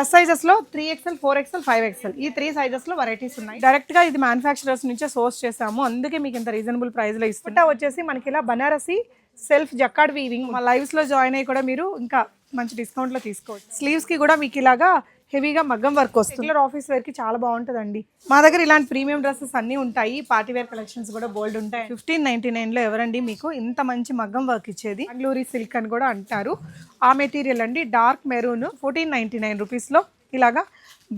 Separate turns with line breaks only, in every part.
Plus సైజెస్లో three XL four XL five XL ఈ three సైజెస్లో varieties ఉన్నాయి. డైరెక్ట్గా ఇది మ్యానుఫాక్చరర్స్ నుంచే సోర్స్ చేసాము అందుకే మీకు ఇంత రీజనబుల్ ప్రైస్లో ఇస్తుంటా వచ్చేసి మనకి ఇలా బనారసి సెల్ఫ్ జక్కాడ్ వీవింగ్ మా లైవ్స్లో జాయిన్ అయ్యి కూడా మీరు ఇంకా మంచి డిస్కౌంట్లో తీసుకోవచ్చు. స్లీవ్స్కి కూడా మీకు ఇలాగా హెవీగా మగ్గం వర్క్ వస్తుంది. రెగ్యులర్ ఆఫీస్ వేర్కి చాలా బాగుంటుందండి. మా దగ్గర ఇలాంటి ప్రీమియం డ్రెస్సెస్ అన్ని ఉంటాయి. పార్టీ వేర్ కలెక్షన్స్ కూడా బోల్డ్ ఉంటాయి. ఫిఫ్టీన్ నైన్టీ నైన్లో ఎవరండి మీకు ఇంత మంచి మగ్గం వర్క్ ఇచ్చేది? బెంగళూరి సిల్క్ అని కూడా అంటారు. ఆ మెటీరియల్ అండి dark maroon fourteen ninety nine రూపీస్లో ఇలాగా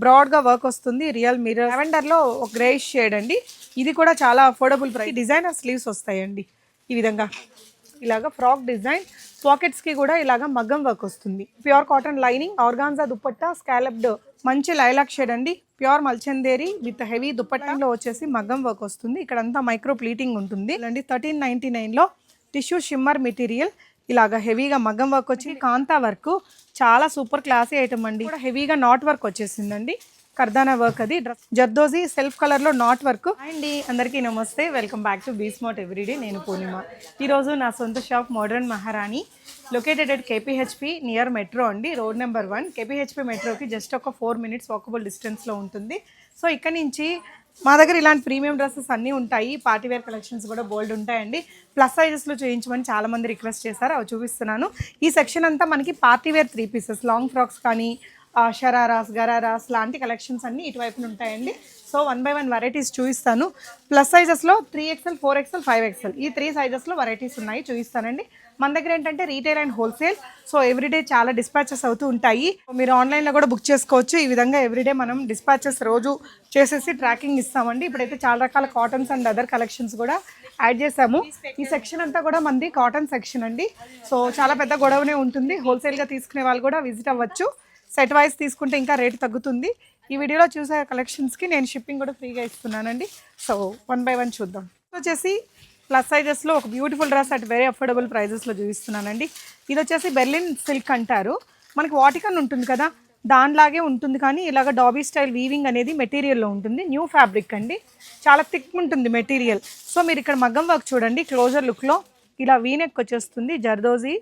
బ్రాడ్గా వర్క్ వస్తుంది. రియల్ మిరర్ లెవెండర్లో ఒక గ్రేష్ షేడ్ అండి. ఇది కూడా చాలా అఫోర్డబుల్ ప్రైస్ డిజైనర్ స్లీవ్స్ వస్తాయండి ఈ విధంగా. ఇలాగ ఫ్రాక్ డిజైన్ పాకెట్స్కి కూడా ఇలాగా మగ్గం వర్క్ వస్తుంది. Pure cotton lining organza dupatta scalloped మంచి లైలాక్ షేడ్ అండి. ప్యూర్ మల్చందేరి విత్ హెవీ దుపట్టాలో వచ్చేసి మగ్గం వర్క్ వస్తుంది. ఇక్కడ అంతా మైక్రో ప్లీటింగ్ ఉంటుంది. అండి థర్టీన్ నైన్టీ నైన్లో టిష్యూ షిమ్మర్ మెటీరియల్ ఇలాగా హెవీగా మగ్గం వర్క్ వచ్చి కాంతా వర్క్ చాలా సూపర్ క్లాసీ ఐటమ్ అండి. కూడా హెవీగా నాట్ వర్క్ వచ్చేసిందండి. కర్దానా వర్క్ అది. జర్దోజీ సెల్ఫ్ కలర్లో నాట్ వర్క్. అండ్ అందరికీ నమస్తే. Welcome back to b smart everyday నేను పూర్ణిమ. ఈరోజు నా సొంత shop modern Maharani located at KPHB near metro అండి. రోడ్ నెంబర్ వన్ కేపీహెచ్పి మెట్రోకి జస్ట్ ఒక ఫోర్ మినిట్స్ వాకబుల్ డిస్టెన్స్లో ఉంటుంది. సో ఇక్కడ నుంచి మా దగ్గర ఇలాంటి ప్రీమియం డ్రెస్సెస్ అన్నీ ఉంటాయి. పార్టీవేర్ కలెక్షన్స్ కూడా బోల్డ్ ఉంటాయండి. ప్లస్ సైజెస్లో చూపించమని చాలామంది రిక్వెస్ట్ చేశారు. అవి చూపిస్తున్నాను. ఈ సెక్షన్ అంతా మనకి party wear three pieces long frocks కానీ షరారాస్ గరారాస్ లాంటి కలెక్షన్స్ అన్నీ ఇటువైపున ఉంటాయండి. So one by one varieties చూపిస్తాను. Plus సైజెస్లో three XL four XL five XL ఈ త్రీ సైజెస్లో వెరైటీస్ ఉన్నాయి చూపిస్తానండి. మన దగ్గర ఏంటంటే retail and wholesale so everyday చాలా డిస్పాచెస్ అవుతూ ఉంటాయి. మీరు ఆన్లైన్లో కూడా బుక్ చేసుకోవచ్చు. ఈ విధంగా ఎవ్రీడే మనం డిస్పాచెస్ రోజు చేసేసి ట్రాకింగ్ ఇస్తామండి. ఇప్పుడైతే చాలా రకాల కాటన్స్ అండ్ అదర్ కలెక్షన్స్ కూడా యాడ్ చేసాము ఈ సెక్షన్ అంతా కూడా మంది కాటన్ సెక్షన్ అండి. సో చాలా పెద్ద గొడవనే ఉంటుంది. హోల్సేల్గా తీసుకునే వాళ్ళు కూడా విజిట్ అవ్వచ్చు. సెట్ వైజ్ తీసుకుంటే ఇంకా రేట్ తగ్గుతుంది. ఈ వీడియోలో చూసే కలెక్షన్స్కి నేను షిప్పింగ్ కూడా ఫ్రీగా ఇస్తున్నానండి. సో వన్ బై వన్ చూద్దాం. వచ్చేసి ప్లస్ సైజెస్లో ఒక beautiful dress at very affordable ప్రైజెస్లో చూపిస్తున్నానండి. ఇది వచ్చేసి బెర్లిన్ సిల్క్ అంటారు. మనకి వాటికన్ ఉంటుంది కదా దానిలాగే ఉంటుంది కానీ ఇలాగ డాబీ స్టైల్ వీవింగ్ అనేది మెటీరియల్లో ఉంటుంది. న్యూ ఫ్యాబ్రిక్ అండి. చాలా థిక్ ఉంటుంది మెటీరియల్. సో మీరు ఇక్కడ మగ్గం వర్క్ చూడండి. క్లోజర్ లుక్లో ఇలా వీనెక్ వచ్చేస్తుంది. జర్దోజీ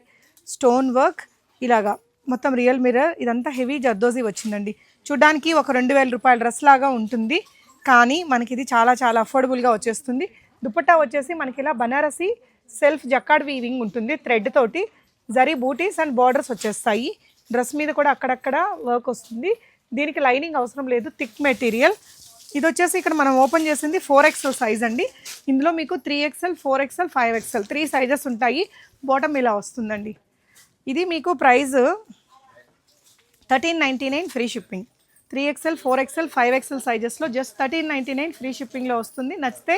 స్టోన్ వర్క్ ఇలాగా. మొత్తం రియల్ మిర్రర్ ఇదంతా హెవీ జర్దోజీ వచ్చిందండి. చూడ్డానికి ఒక రెండు వేల రూపాయల డ్రెస్ లాగా ఉంటుంది. కానీ మనకి ఇది చాలా చాలా అఫోర్డబుల్గా వచ్చేస్తుంది. దుపట్టా వచ్చేసి మనకి ఇలా బనారసి సెల్ఫ్ జక్కాడ్ వీవింగ్ ఉంటుంది థ్రెడ్ తోటి. జరీ బూటీస్ అండ్ బార్డర్స్ వచ్చేస్తాయి. డ్రెస్ మీద కూడా అక్కడక్కడ వర్క్ వస్తుంది. దీనికి లైనింగ్ అవసరం లేదు థిక్ మెటీరియల్ ఇది వచ్చేసి ఇక్కడ మనం ఓపెన్ చేసింది ఫోర్ ఎక్స్ఎల్ సైజ్ అండి. ఇందులో మీకు three XL four XL five XL three sizes ఉంటాయి. బాటమ్ ఇలా వస్తుందండి. ఇది మీకు price thirteen ninety nine free shipping. Three XL four XL five XL సైజెస్లో just thirteen ninety nine free షిప్పింగ్లో వస్తుంది. నచ్చితే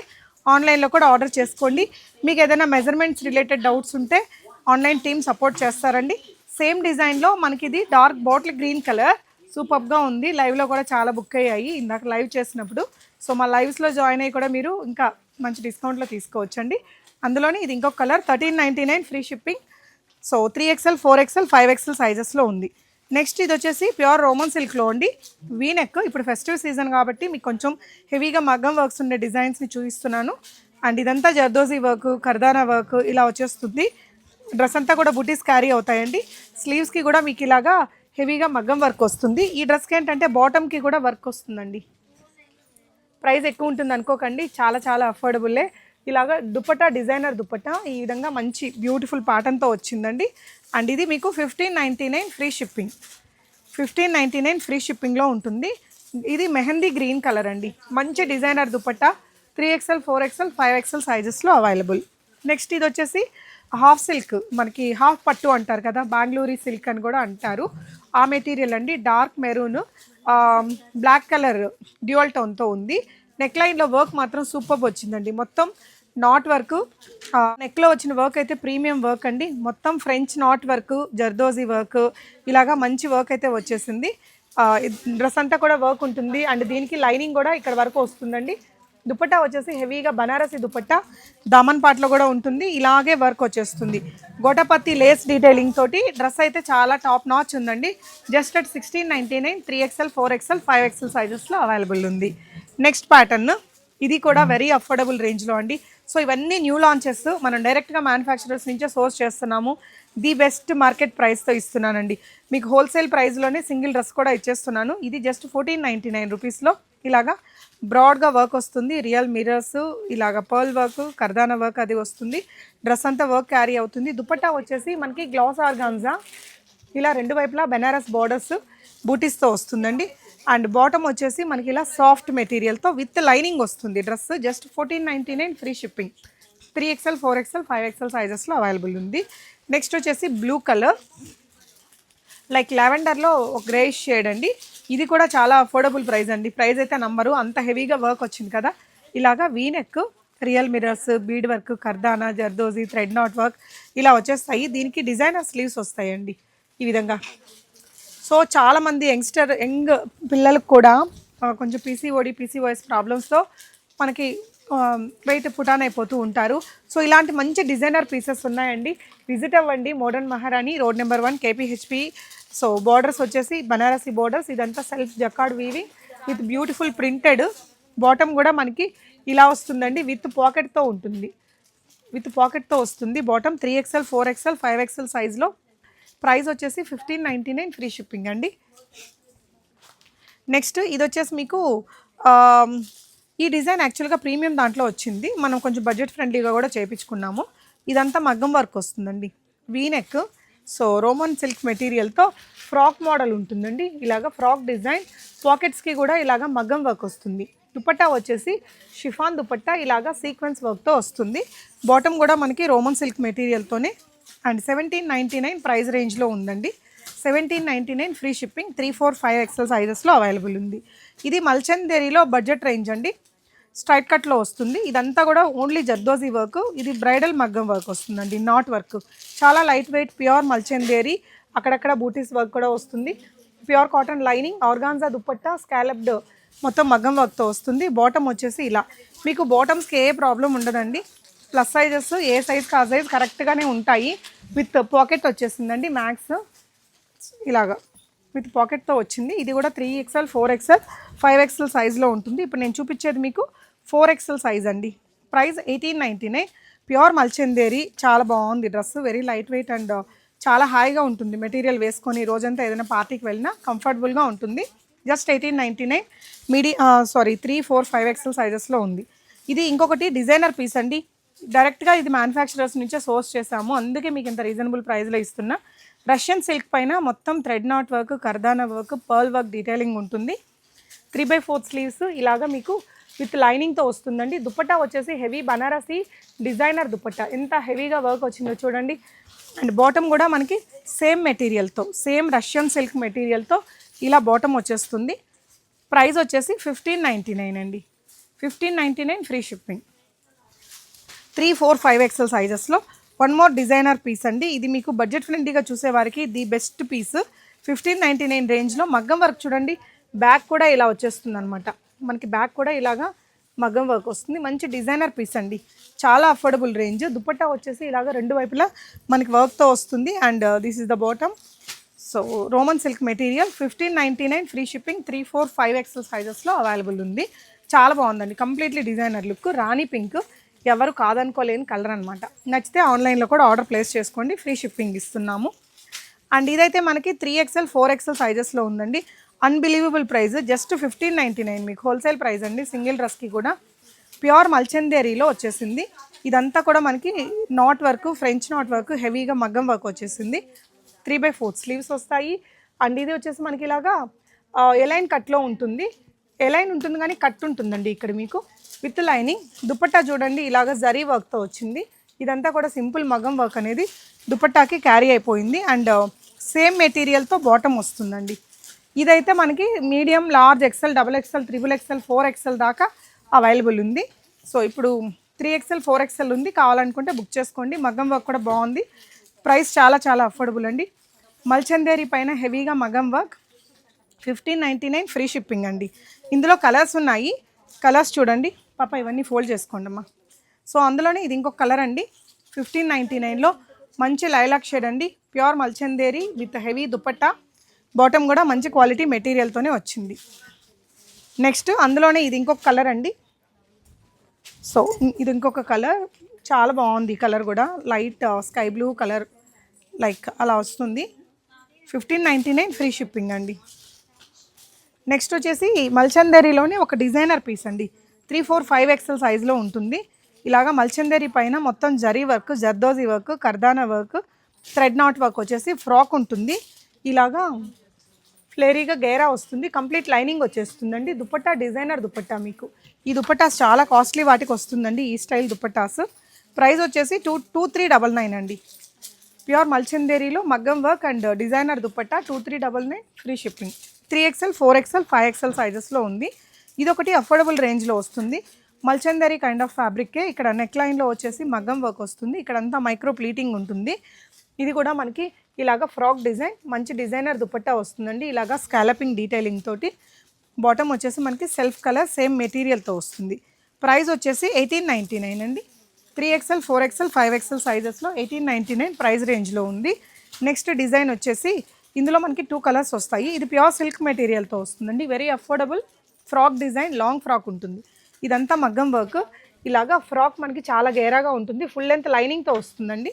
ఆన్లైన్లో కూడా ఆర్డర్ చేసుకోండి. మీకు ఏదైనా మెజర్మెంట్స్ రిలేటెడ్ డౌట్స్ ఉంటే ఆన్లైన్ టీమ్ సపోర్ట్ చేస్తారండి. సేమ్ డిజైన్లో మనకి ఇది డార్క్ బాటిల్ గ్రీన్ కలర్ సూపర్గా ఉంది. లైవ్లో కూడా చాలా బుక్ అయ్యాయి. ఇందాక లైవ్ చేసినప్పుడు. సో మా లైవ్స్లో జాయిన్ అయ్యి కూడా మీరు ఇంకా మంచి డిస్కౌంట్లో తీసుకోవచ్చండి. అందులోనే ఇది ఇంకొక colour thirteen ninety nine free shipping so three XL four XL five XL సైజెస్లో ఉంది. నెక్స్ట్ ఇది వచ్చేసి ప్యూర్ రోమన్ సిల్క్లో అండి వీనెక్ ఇప్పుడు ఫెస్టివ్ సీజన్ కాబట్టి మీకు కొంచెం హెవీగా మగ్గం వర్క్స్ ఉండే డిజైన్స్ని చూపిస్తున్నాను. అండ్ ఇదంతా జర్దోజీ వర్క్ కర్దానా వర్క్ ఇలా వచ్చేస్తుంది. డ్రెస్ అంతా కూడా బుటీస్ క్యారీ అవుతాయండి. స్లీవ్స్కి కూడా మీకు ఇలాగా హెవీగా మగ్గం వర్క్ వస్తుంది. ఈ డ్రెస్కి ఏంటంటే బాటమ్కి కూడా వర్క్ వస్తుందండి. ప్రైస్ ఎక్కువ ఉంటుంది అనుకోకండి చాలా చాలా అఫోర్డబుల్లే ఇలాగా దుపట్టా డిజైనర్ దుపట్టా ఈ విధంగా మంచి బ్యూటిఫుల్ ప్యాటర్న్తో వచ్చిందండి. అండ్ ఇది మీకు fifteen ninety nine free shipping fifteen ninety nine free షిప్పింగ్లో ఉంటుంది. ఇది మెహందీ గ్రీన్ కలర్ అండి. మంచి designer dupatta three XL four XL five XL సైజెస్లో available next ఇది వచ్చేసి హాఫ్ సిల్క్ మనకి హాఫ్ పట్టు అంటారు కదా బెంగళూరి సిల్క్ అని కూడా అంటారు. ఆ మెటీరియల్ అండి dark maroon black colour dual టోన్తో ఉంది. నెక్ లైన్లో వర్క్ మాత్రం సూపర్ వచ్చిందండి. మొత్తం నాట్ వర్క్. నెక్లో వచ్చిన వర్క్ అయితే ప్రీమియం వర్క్ అండి. మొత్తం French knot work zardozi work ఇలాగా మంచి వర్క్ అయితే వచ్చేసింది. డ్రెస్ అంతా కూడా వర్క్ ఉంటుంది. అండ్ దీనికి లైనింగ్ కూడా ఇక్కడ వరకు వస్తుందండి. దుపట్టా వచ్చేసి హెవీగా బనారసి దుపట్టా దామన్ పాట్లో కూడా ఉంటుంది. ఇలాగే వర్క్ వచ్చేస్తుంది. గోటపత్తి లేస్ డీటెయిలింగ్ తోటి డ్రెస్ అయితే చాలా టాప్ నాచ్ ఉందండి. Just at sixteen ninety nine three XL four XL five XL సైజెస్లో available ఉంది. నెక్స్ట్ ప్యాటర్న్ ఇది కూడా వెరీ అఫోర్డబుల్ రేంజ్లో అండి. సో ఇవన్నీ న్యూ లాంచెస్ మనం డైరెక్ట్గా మ్యానుఫ్యాక్చరర్స్ నుంచే సోర్స్ చేస్తున్నాము. ది బెస్ట్ మార్కెట్ ప్రైస్తో ఇస్తున్నానండి. మీకు హోల్సేల్ ప్రైస్లోనే సింగిల్ డ్రెస్ కూడా ఇచ్చేస్తున్నాను. ఇది జస్ట్ ఫోర్టీన్ నైంటీ నైన్ రూపీస్లో ఇలాగా బ్రాడ్గా వర్క్ వస్తుంది. రియల్ మిరర్స్ ఇలాగ పర్ల్ వర్క్ కర్దానా వర్క్ అది వస్తుంది. డ్రెస్ అంతా వర్క్ క్యారీ అవుతుంది. దుపట్టా వచ్చేసి మనకి గ్లాస్ ఆర్గాన్జా ఇలా రెండు వైపులా బెనారస్ బార్డర్స్ బూటీస్తో వస్తుందండి. అండ్ బాటమ్ వచ్చేసి మనకి ఇలా సాఫ్ట్ మెటీరియల్తో విత్ లైనింగ్ వస్తుంది. Dress just fourteen ninety nine free shipping. Three XL four XL five XL సైజెస్లో available ఉంది. నెక్స్ట్ వచ్చేసి బ్లూ కలర్. లైక్ లావెండర్లో ఒక గ్రేష్ షేడ్ అండి. ఇది కూడా చాలా అఫోర్డబుల్ ప్రైస్ అండి. ప్రైస్ అయితే నంబరు అంత హెవీగా వర్క్ వచ్చింది కదా. ఇలాగా V neck real mirrors bead work kardana zardozi thread knot work ఇలా వచ్చేస్తాయి. దీనికి డిజైనర్ స్లీవ్స్ వస్తాయండి ఈ విధంగా. సో చాలామంది యంగ్స్టర్ యంగ్ పిల్లలకు కూడా కొంచెం పీసీఓడి పీసీఓఎస్ ప్రాబ్లమ్స్తో మనకి వెయిట్ పుటాన్ అయిపోతూ ఉంటారు. సో ఇలాంటి మంచి డిజైనర్ పీసెస్ ఉన్నాయండి. విజిట్ అవ్వండి modern Maharani road number one KPHB so borders వచ్చేసి బనారసి బార్డర్స్ ఇదంతా self jacquard weaving with beautiful printed bottom కూడా మనకి ఇలా వస్తుందండి విత్ పాకెట్తో ఉంటుంది. విత్ పాకెట్తో వస్తుంది. Bottom three XL four XL five XL సైజ్లో ప్రైస్ వచ్చేసి fifteen ninety nine free shipping అండి. నెక్స్ట్ ఇది వచ్చేసి మీకు ఈ డిజైన్ యాక్చువల్గా ప్రీమియం దాంట్లో వచ్చింది. మనం కొంచెం బడ్జెట్ ఫ్రెండ్లీగా కూడా చేయించుకున్నాము ఇదంతా మగ్గం వర్క్ వస్తుందండి. V neck so roman silk మెటీరియల్తో frock model ఉంటుందండి. ఇలాగ ఫ్రాక్ డిజైన్ పాకెట్స్కి కూడా ఇలాగ మగ్గం వర్క్ వస్తుంది. దుపట్టా వచ్చేసి షిఫాన్ దుపట్టా ఇలాగ సీక్వెన్స్ వర్క్తో వస్తుంది. బాటమ్ కూడా మనకి Roman silk మెటీరియల్తోనే and seventeen ninety nine price రేంజ్లో ఉందండి. Seventeen ninety nine free shipping three four five XL సైజెస్లో available ఉంది. ఇది మల్చందేరిలో బడ్జెట్ రేంజ్ అండి. స్ట్రైట్ కట్లో వస్తుంది. ఇదంతా కూడా ఓన్లీ జర్దోజీ వర్క్ ఇది బ్రైడల్ మగ్గం వర్క్ వస్తుందండి నాట్ వర్క్ చాలా లైట్ వెయిట్ ప్యూర్ మల్చందేరి అక్కడక్కడ బూటీస్ వర్క్ కూడా వస్తుంది. Pure cotton lining organza dupatta scalloped మొత్తం మగ్గం వర్క్తో వస్తుంది. బాటమ్ వచ్చేసి ఇలా. మీకు బాటమ్స్కి ఏ ప్రాబ్లం ఉండదండి. ప్లస్ సైజెస్ ఏ సైజ్ కా సైజ్ కరెక్ట్గానే ఉంటాయి. విత్ పాకెట్ వచ్చేసిందండి మ్యాక్స్ ఇలాగా. విత్ పాకెట్తో వచ్చింది. ఇది కూడా three XL four XL five XL సైజ్లో ఉంటుంది. ఇప్పుడు నేను చూపించేది మీకు ఫోర్ ఎక్స్ఎల్ సైజ్ అండి. ప్రైస్ ఎయిటీన్ నైంటీనే నైన్ ప్యూర్ మల్చెందేరి చాలా బాగుంది dress. Very light weight and చాలా హాయిగా ఉంటుంది. మెటీరియల్ వేసుకొని రోజంతా ఏదైనా పార్టీకి వెళ్ళినా కంఫర్టబుల్గా ఉంటుంది. Just eighteen ninety nine midi sorry three four five XL సైజెస్లో ఉంది. ఇది ఇంకొకటి డిజైనర్ పీస్ అండి. డైరెక్ట్గా ఇది మ్యానుఫ్యాక్చరర్స్ నుంచే సోర్స్ చేసాము అందుకే మీకు ఇంత రీజనబుల్ ప్రైస్లో ఇస్తున్నా. రష్యన్ సిల్క్ పైన మొత్తం thread knot work kardana work pearl work detailing ఉంటుంది. త్రీ బై ఫోర్త్ స్లీవ్స్ ఇలాగా మీకు విత్ లైనింగ్తో వస్తుందండి. దుపట్టా వచ్చేసి హెవీ బనారసి డిజైనర్ దుపట్టా ఎంత హెవీగా వర్క్ వచ్చిందో చూడండి. అండ్ బాటమ్ కూడా మనకి సేమ్ మెటీరియల్తో సేమ్ రష్యన్ సిల్క్ మెటీరియల్తో ఇలా బాటమ్ వచ్చేస్తుంది. ప్రైస్ వచ్చేసి ఫిఫ్టీన్ నైంటీ నైన్ అండి. Fifteen ninety nine free shipping three four five XL సైజెస్లో. One more designer piece అండి. ఇది మీకు బడ్జెట్ ఫ్రెండ్లీగా చూసేవారికి the best piece. Fifteen ninety nine రేంజ్లో మగ్గం వర్క్ చూడండి. బ్యాక్ కూడా ఇలా వచ్చేస్తుంది అనమాట మనకి బ్యాక్ కూడా ఇలాగా మగ్గం వర్క్ వస్తుంది. మంచి డిజైనర్ పీస్ అండి. చాలా అఫోర్డబుల్ రేంజ్. దుపట్టా వచ్చేసి ఇలాగ రెండు వైపులా మనకి వర్క్తో వస్తుంది. And this is the bottom so roman silk material fifteen ninety nine free shipping three four five XL సైజెస్లో available ఉంది. చాలా బాగుందండి. Completely designer look rani pink. ఎవరు కాదనుకోలేని కలర్ అనమాట నచ్చితే ఆన్లైన్లో కూడా ఆర్డర్ ప్లేస్ చేసుకోండి. ఫ్రీ షిప్పింగ్ ఇస్తున్నాము. అండ్ ఇదైతే మనకి త్రీ ఎక్స్ఎల్ ఫోర్ ఎక్స్ఎల్ సైజెస్లో ఉందండి. Unbelievable price just fifteen ninety nine మీకు హోల్సేల్ ప్రైస్ అండి. సింగిల్ డ్రెస్కి కూడా ప్యూర్ మల్చందేరీలో వచ్చేసింది. ఇదంతా కూడా మనకి knot work French knot work హెవీగా మగ్గం వర్క్ వచ్చేసింది. త్రీ బై ఫోర్త్ స్లీవ్స్ వస్తాయి. అండ్ ఇది వచ్చేసి మనకి ఇలాగా ఎలైన్ కట్లో ఉంటుంది. ఎలైన్ ఉంటుంది కానీ కట్ ఉంటుందండి ఇక్కడ మీకు. With lining. దుపట్టా చూడండి ఇలాగ జరీ వర్క్తో వచ్చింది. ఇదంతా కూడా సింపుల్ మగం వర్క్ అనేది. దుపట్టాకి క్యారీ అయిపోయింది. అండ్ సేమ్ మెటీరియల్తో బాటమ్ వస్తుందండి. ఇదైతే మనకి medium large XL double XL triple XL four XL దాకా అవైలబుల్ ఉంది. సో ఇప్పుడు త్రీ ఎక్సెల్ ఫోర్ ఎక్సెల్ ఉంది. కావాలనుకుంటే బుక్ చేసుకోండి. మగ్గం వర్క్ కూడా బాగుంది. ప్రైస్ చాలా చాలా అఫోర్డబుల్ అండి. మల్చందేరి పైన హెవీగా మగం work fifteen ninety nine free shipping అండి. ఇందులో కలర్స్ ఉన్నాయి. కలర్స్ చూడండి. పాప ఇవన్నీ ఫోల్డ్ చేసుకోండి అమ్మా. సో అందులోనే ఇది ఇంకొక కలర్ అండి. ఫిఫ్టీన్ నైంటీ నైన్లో మంచి లైలాక్ షేడ్ అండి. Pure Mulchanderi with heavy dupatta. Bottom కూడా మంచి క్వాలిటీ మెటీరియల్తోనే వచ్చింది. నెక్స్ట్ అందులోనే ఇది ఇంకొక కలర్ అండి. సో ఇది ఇంకొక కలర్. చాలా బాగుంది కలర్ కూడా. Light sky blue colour like అలా వస్తుంది. Fifteen ninety nine free shipping అండి. నెక్స్ట్ వచ్చేసి మల్చందరిలోనే ఒక డిజైనర్ పీస్ అండి. త్రీ ఫోర్ ఫైవ్ ఎక్సెల్ సైజులో ఉంటుంది. ఇలాగా మల్చందరి పైన మొత్తం zari work zardozi work kardana work thread knot work వచ్చేసి ఫ్రాక్ ఉంటుంది. ఇలాగా ఫ్లేరీగా గేరా వస్తుంది. కంప్లీట్ లైనింగ్ వచ్చేస్తుందండి. దుపట్టా డిజైనర్ దుపట్టా మీకు. ఈ దుపట్టాస్ చాలా కాస్ట్లీ వాటికి వస్తుందండి ఈ స్టైల్ దుపట్టాస్. ప్రైస్ వచ్చేసి two two three double nine అండి. ప్యూర్ మల్చందేరీలో మగ్గం work and designer dupatta two three double nine free shipping. Three XL four XL five XL సైజెస్లో ఉంది. ఇది ఒకటి అఫోర్డబుల్ రేంజ్లో వస్తుంది. మల్చందరి కైండ్ ఆఫ్ ఫ్యాబ్రిక్కే ఇక్కడ నెక్ లైన్లో వచ్చేసి మగ్గం వర్క్ వస్తుంది. ఇక్కడ అంతా మైక్రో ప్లీటింగ్ ఉంటుంది. ఇది కూడా మనకి ఇలాగ ఫ్రాక్ డిజైన్ మంచి డిజైనర్ దుపట్టా వస్తుందండి. ఇలాగా స్కాలపింగ్ డీటెయిలింగ్ తోటి. బాటమ్ వచ్చేసి మనకి సెల్ఫ్ కలర్ సేమ్ మెటీరియల్తో వస్తుంది. ప్రైస్ వచ్చేసి ఎయిటీన్ నైంటీ నైన్ అండి. Three XL four XL five XL సైజెస్లో eighteen ninety nine price రేంజ్లో ఉంది. నెక్స్ట్ డిజైన్ వచ్చేసి ఇందులో మనకి టూ కలర్స్ వస్తాయి. ఇది ప్యూర్ సిల్క్ మెటీరియల్తో వస్తుందండి. Very affordable frock design long frock ఉంటుంది. ఇదంతా మగ్గం వర్క్ ఇలాగా ఫ్రాక్ మనకి చాలా గేరాగా ఉంటుంది. ఫుల్ లెంత్ లైనింగ్తో వస్తుందండి.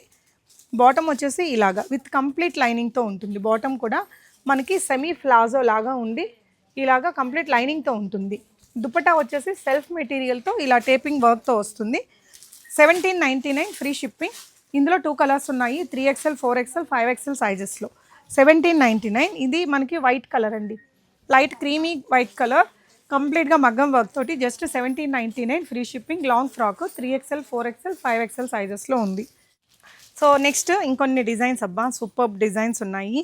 బాటమ్ వచ్చేసి ఇలాగా విత్ కంప్లీట్ లైనింగ్తో ఉంటుంది. బాటమ్ కూడా మనకి సెమీ ఫ్లాజో లాగా ఉండి ఇలాగా కంప్లీట్ లైనింగ్తో ఉంటుంది. దుపటా వచ్చేసి సెల్ఫ్ మెటీరియల్తో ఇలా టేపింగ్ వర్క్తో వస్తుంది. Seventeen ninety nine free shipping ఇందులో టూ కలర్స్ ఉన్నాయి. Three XL four XL five XL సైజెస్లో seventeen ninety nine. ఇది మనకి వైట్ కలర్ అండి. Light creamy white colour. కంప్లీట్గా మగ్గం వర్క్ తోటి just seventeen ninety nine. Free shipping long frock three XL four XL five XL సైజెస్లో ఉంది. So next ఇంకొన్ని designs అబ్బా super designs ఉన్నాయి.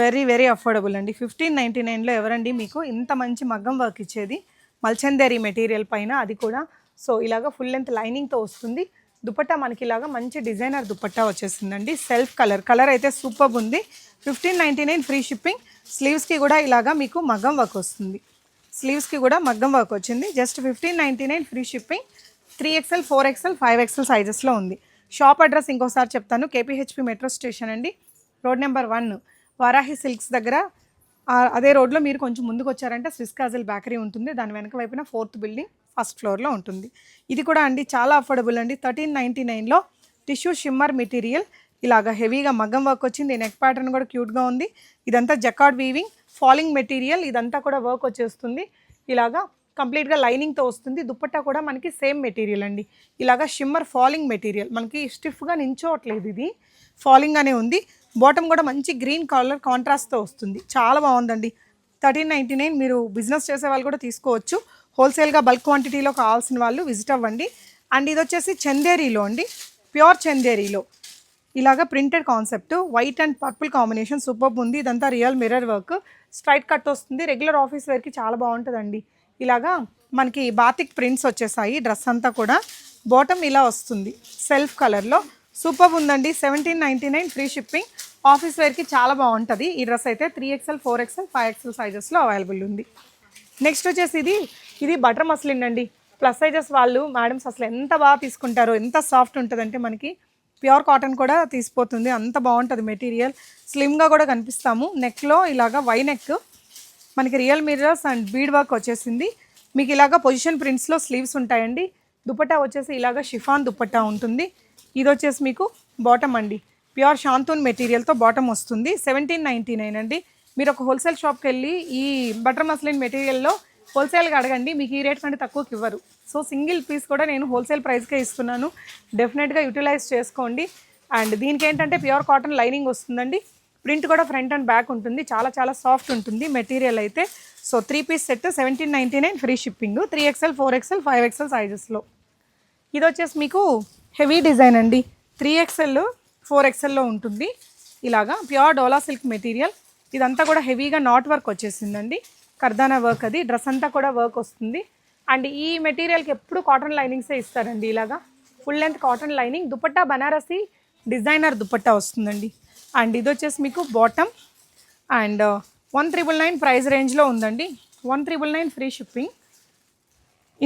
వెరీ వెరీ అఫోర్డబుల్ అండి. ఫిఫ్టీన్ నైంటీ నైన్లో ఎవరండి మీకు ఇంత మంచి మగ్గం వర్క్ ఇచ్చేది? మల్చందేరి మెటీరియల్ పైన అది కూడా. సో ఇలాగ ఫుల్ లెంత్ లైనింగ్తో వస్తుంది. దుపట్టా మనకి ఇలాగా మంచి డిజైనర్ దుపట్టా వచ్చేసిందండి. Self colour. కలర్ అయితే సూపర్ ఉంది. Fifteen ninety nine free shipping. స్లీవ్స్కి కూడా ఇలాగా మీకు మగ్గం వర్క్ వస్తుంది. స్లీవ్స్కి కూడా మగ్గం వర్క్ వచ్చింది. Just fifteen ninety nine free shipping. Three XL four XL five XL సైజెస్లో ఉంది. షాప్ అడ్రస్ ఇంకోసారి చెప్తాను. కేపీహెచ్పి మెట్రో స్టేషన్ అండి. Road number one Varahi silks దగ్గర. అదే రోడ్లో మీరు కొంచెం ముందుకు వచ్చారంటే స్విస్ కాజల్ బేకరీ ఉంటుంది. దాని వెనక వైపున ఫోర్త్ బిల్డింగ్ ఫస్ట్ ఫ్లోర్లో ఉంటుంది. ఇది కూడా అండి చాలా అఫోర్డబుల్ అండి. థర్టీన్ నైంటీ నైన్లో టిష్యూ షిమ్మర్ మెటీరియల్. ఇలాగ హెవీగా మగ్గం వర్క్ వచ్చింది. నెక్ ప్యాటర్న్ కూడా క్యూట్గా ఉంది. ఇదంతా జకాడ్ వీవింగ్ ఫాలింగ్ మెటీరియల్ ఇదంతా కూడా వర్క్ వచ్చేస్తుంది. ఇలాగా కంప్లీట్గా లైనింగ్తో వస్తుంది. దుప్పట్టా కూడా మనకి సేమ్ మెటీరియల్ అండి. ఇలాగా షిమ్మర్ ఫాలింగ్ మెటీరియల్. మనకి స్టిఫ్గా నించోవట్లేదు ఇది. ఫాలింగ్ అనే ఉంది. బాటమ్ కూడా మంచి గ్రీన్ కలర్ కాంట్రాస్ట్తో వస్తుంది. చాలా బాగుందండి. థర్టీన్ నైంటీ నైన్ మీరు బిజినెస్ చేసే వాళ్ళు కూడా తీసుకోవచ్చు. హోల్సేల్గా బల్క్ క్వాంటిటీలో కావాల్సిన వాళ్ళు విజిట్ అవ్వండి. అండ్ ఇది వచ్చేసి చందేరీలో అండి. ప్యూర్ చందేరీలో. ఇలాగ printed concept white and purple combination super ఉంది. ఇదంతా real mirror work. Straight cut వస్తుంది. రెగ్యులర్ ఆఫీస్ వేర్కి చాలా బాగుంటుందండి. ఇలాగా మనకి బాతిక్ ప్రింట్స్ వచ్చేసాయి డ్రెస్ అంతా కూడా. బాటమ్ ఇలా వస్తుంది సెల్ఫ్ కలర్లో. సూపర్ ఉందండి. Seventeen ninety nine free shipping. Office వేర్కి చాలా బాగుంటుంది. ఈ డ్రెస్ అయితే three XL four XL five XL సైజెస్లో available ఉంది. నెక్స్ట్ వచ్చేసి ఇది ఇది బటర్ మస్లిన్ అండి. ప్లస్ సైజెస్ వాళ్ళు మేడమ్స్ అసలు ఎంత బాగా తీసుకుంటారో ఎంత సాఫ్ట్ ఉంటుందంటే మనకి ప్యూర్ కాటన్ కూడా తీసిపోతుంది. అంత బాగుంటుంది మెటీరియల్ స్లిమ్గా కూడా కనిపిస్తాము. నెక్లో ఇలాగా వై నెక్ మనకి real mirrors and bead work వచ్చేసింది. మీకు ఇలాగ పొజిషన్ ప్రింట్స్లో స్లీవ్స్ ఉంటాయండి. దుపట్టా వచ్చేసి ఇలాగా షిఫాన్ దుపట్టా ఉంటుంది. ఇది వచ్చేసి మీకు బాటమ్ అండి. ప్యూర్ షాంతూన్ మెటీరియల్తో బాటమ్ వస్తుంది. సెవెంటీన్ నైంటీ నైన్ అండి. మీరు ఒక హోల్సేల్ షాప్కి వెళ్ళి ఈ బటర్ మస్లిన్ మెటీరియల్లో హోల్సేల్గా అడగండి. మీకు ఈ రేట్ కంటే తక్కువకి ఇవ్వరు. సో సింగిల్ పీస్ కూడా నేను హోల్సేల్ ప్రైస్కే ఇస్తున్నాను. డెఫినెట్గా యూటిలైజ్ చేసుకోండి. అండ్ దీనికి ఏంటంటే ప్యూర్ కాటన్ లైనింగ్ వస్తుందండి. ప్రింట్ కూడా ఫ్రంట్ అండ్ బ్యాక్ ఉంటుంది. చాలా చాలా సాఫ్ట్ ఉంటుంది మెటీరియల్ అయితే. So three piece set seventeen ninety nine free shipping three XL four XL five XL సైజెస్లో ఇది వచ్చేసి మీకు హెవీ డిజైన్ అండి. త్రీ ఎక్స్ఎల్ ఫోర్ ఎక్స్ఎల్లో ఉంటుంది. ఇలాగా ప్యూర్ డోలా సిల్క్ మెటీరియల్ ఇదంతా కూడా హెవీగా నాట్ వర్క్ వచ్చేసిందండి. కర్దానా వర్క్ అది. డ్రెస్ అంతా కూడా వర్క్ వస్తుంది. అండ్ ఈ మెటీరియల్కి ఎప్పుడు కాటన్ లైనింగ్సే ఇస్తారండి ఇలాగా? Full length cotton lining dupatta Banarasi designer dupatta వస్తుందండి. అండ్ ఇది వచ్చేసి మీకు bottom and one triple nine price రేంజ్లో ఉందండి. One triple nine free shipping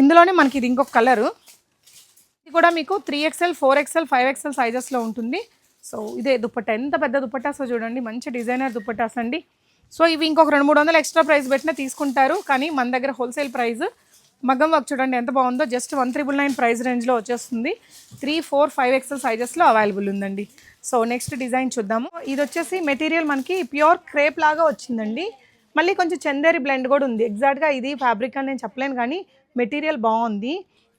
ఇందులోనే మనకి ఇది ఇంకొక కలరు ఇది కూడా మీకు three XL four XL five XL సైజెస్లో ఉంటుంది. సో ఇదే దుపట్టా. ఎంత పెద్ద దుపట్టాసో చూడండి. మంచి డిజైనర్ దుపట్టాస్ అండి సో ఇవి ఇంకొక రెండు మూడు వందలు ఎక్స్ట్రా ప్రైస్ పెట్టినా తీసుకుంటారు. కానీ మన దగ్గర హోల్సేల్ ప్రైస్ మగ్గం వర్క్ చూడండి ఎంత బాగుందో. Just one triple nine price రేంజ్లో వచ్చేస్తుంది. త్రీ ఫోర్ ఫైవ్ ఎక్సెల్ సైజెస్లో అవైలబుల్ ఉందండి. సో నెక్స్ట్ డిజైన్ చూద్దాము. ఇది వచ్చేసి మెటీరియల్ మనకి ప్యూర్ క్రేప్ లాగా వచ్చిందండి. మళ్ళీ కొంచెం చందేరి బ్లెండ్ కూడా ఉంది. ఎగ్జాక్ట్గా ఇది ఫ్యాబ్రిక్ అని నేను చెప్పలేను కానీ మెటీరియల్ బాగుంది.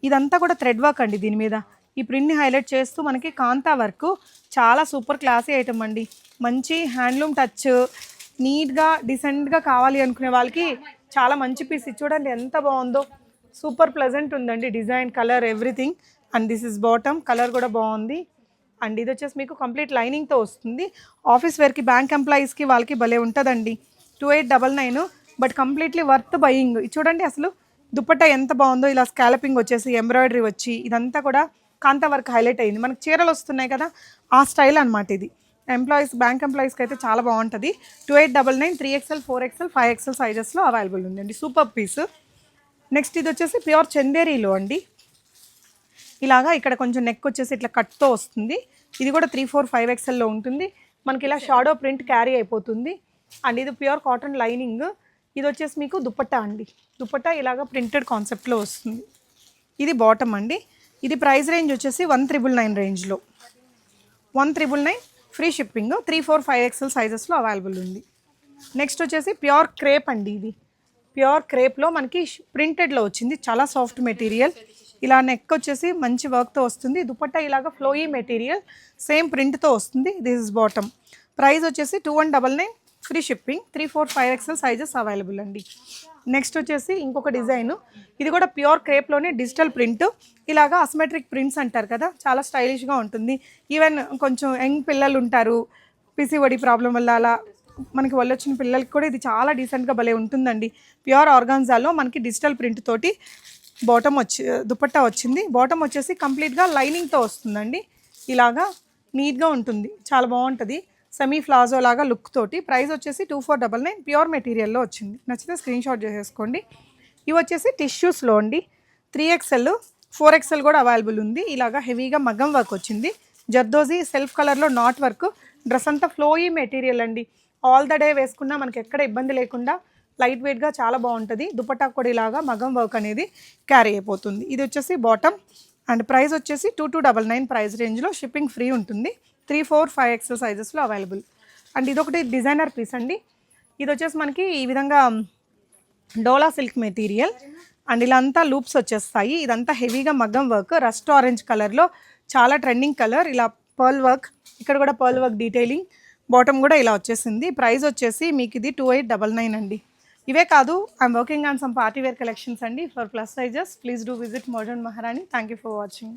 ఇదంతా కూడా థ్రెడ్ వర్క్ అండి దీని మీద. ఈ ప్రింట్ని హైలైట్ చేస్తూ మనకి కాంతా వర్క్. చాలా సూపర్ క్లాసీ ఐటమ్ అండి. మంచి హ్యాండ్లూమ్ టచ్ నీట్గా డిసెంట్గా కావాలి అనుకునే వాళ్ళకి చాలా మంచి పీస్ ఇది చూడండి ఎంత బాగుందో. సూపర్ ప్లెజెంట్ ఉందండి design colour everything. And this is bottom colour కూడా బాగుంది. అండ్ ఇది వచ్చేసి మీకు కంప్లీట్ లైనింగ్తో వస్తుంది. ఆఫీస్ వేర్కి బ్యాంక్ ఎంప్లాయీస్కి వాళ్ళకి భలే ఉంటుందండి. Two eight double nine but completely worth buying. చూడండి అసలు దుప్పట్ట ఎంత బాగుందో. ఇలా స్కాలపింగ్ వచ్చేసి ఎంబ్రాయిడరీ వచ్చి ఇదంతా కూడా కాంతా వర్క్ హైలైట్ అయింది. మనకు చీరలు వస్తున్నాయి కదా ఆ స్టైల్ అనమాట ఇది. ఎంప్లాయీస్ బ్యాంక్ ఎంప్లాయీస్కి అయితే చాలా బాగుంటుంది. Two eight double nine three XL four XL five XL సైజెస్లో available ఉందండి. సూపర్ పీస్ నెక్స్ట్ ఇది వచ్చేసి ప్యూర్ చందేరీలో అండి. ఇలాగా ఇక్కడ కొంచెం నెక్ వచ్చేసి ఇట్లా కట్తో వస్తుంది. ఇది కూడా త్రీ ఫోర్ ఫైవ్ ఎక్స్ఎల్లో ఉంటుంది. మనకి ఇలా షాడో ప్రింట్ క్యారీ అయిపోతుంది. అండ్ ఇది ప్యూర్ కాటన్ లైనింగ్ ఇది వచ్చేసి మీకు దుప్పట్టా అండి. దుప్పట్టా ఇలాగా ప్రింటెడ్ కాన్సెప్ట్లో వస్తుంది. ఇది బాటమ్ అండి. ఇది ప్రైస్ రేంజ్ వచ్చేసి వన్ త్రిబుల్ నైన్ రేంజ్లో one triple nine free shipping three four five XL సైజెస్లో available ఉంది. నెక్స్ట్ వచ్చేసి ప్యూర్ క్రేప్ అండి ఇది. ప్యూర్ క్రేప్లో మనకి ప్రింటెడ్లో వచ్చింది. చాలా సాఫ్ట్ మెటీరియల్. ఇలా నెక్ వచ్చేసి మంచి వర్క్తో వస్తుంది. దుపట్టా ఇలాగ ఫ్లోయీ మెటీరియల్ సేమ్ ప్రింట్తో వస్తుంది. దిస్ ఇస్ బాటమ్ ప్రైస్ వచ్చేసి two one double nine free shipping three four five XL sizes available అండి. నెక్స్ట్ వచ్చేసి ఇంకొక డిజైన్. ఇది కూడా ప్యూర్ క్రేప్లోనే డిజిటల్ ప్రింట్. ఇలాగా అస్మెట్రిక్ ప్రింట్స్ అంటారు కదా చాలా స్టైలిష్గా ఉంటుంది. ఈవెన్ కొంచెం యంగ్ పిల్లలు ఉంటారు పిసిఓడి ప్రాబ్లం వల్ల అలా మనకి వాళ్ళు వచ్చిన పిల్లలకి కూడా ఇది చాలా డీసెంట్గా భలే ఉంటుందండి. ప్యూర్ ఆర్గాన్జాలో మనకి డిజిటల్ ప్రింట్ తోటి బాటమ్ వచ్చి దుపట్టా వచ్చింది. బాటమ్ వచ్చేసి కంప్లీట్గా లైనింగ్తో వస్తుందండి. ఇలాగా నీట్గా ఉంటుంది. చాలా బాగుంటుంది. సెమీ ఫ్లాజో లాగా లుక్ తోటి. ప్రైస్ వచ్చేసి two four double nine pure మెటీరియల్లో వచ్చింది. నచ్చితే స్క్రీన్ షాట్ చేసేసుకోండి. ఇవి వచ్చేసి టిష్యూస్లో అండి. త్రీ ఎక్స్ఎల్ ఫోర్ ఎక్స్ఎల్ కూడా అవైలబుల్ ఉంది. ఇలాగా హెవీగా మగ్గం వర్క్ వచ్చింది. జర్దోజీ సెల్ఫ్ కలర్లో నాట్ వర్క్ డ్రెస్ అంతా ఫ్లోయీ మెటీరియల్ అండి. ఆల్ ద డే వేసుకున్నా మనకి ఎక్కడ ఇబ్బంది లేకుండా లైట్ వెయిట్గా చాలా బాగుంటుంది. దుపట్టా కూడా ఇలాగా మగం వర్క్ అనేది క్యారీ అయిపోతుంది. ఇది వచ్చేసి బాటమ్ అండ్ ప్రైస్ వచ్చేసి two two double nine price రేంజ్లో షిప్పింగ్ ఫ్రీ ఉంటుంది. త్రీ ఫోర్ ఫైవ్ ఎక్స్ఎల్ సైజెస్లో అవైలబుల్. అండ్ ఇదొకటి డిజైనర్ పీస్ అండి. ఇది వచ్చేసి మనకి ఈ విధంగా డోలా సిల్క్ మెటీరియల్. అండ్ ఇలా అంతా లూప్స్ వచ్చేస్తాయి. ఇదంతా హెవీగా మగ్గం వర్క్ రస్ట్ ఆరెంజ్ కలర్లో. చాలా ట్రెండింగ్ కలర్. ఇలా పర్ల్ వర్క్ ఇక్కడ కూడా పర్ల్ వర్క్ డీటెయిలింగ్. బాటమ్ కూడా ఇలా వచ్చేసింది. ప్రైస్ వచ్చేసి మీకు ఇది టూ ఎయిట్ డబల్ నైన్ అండి. ఇవే కాదు I'm working on some party wear collections అండి. For plus sizes please do visit modern Maharani. Thank you for watching.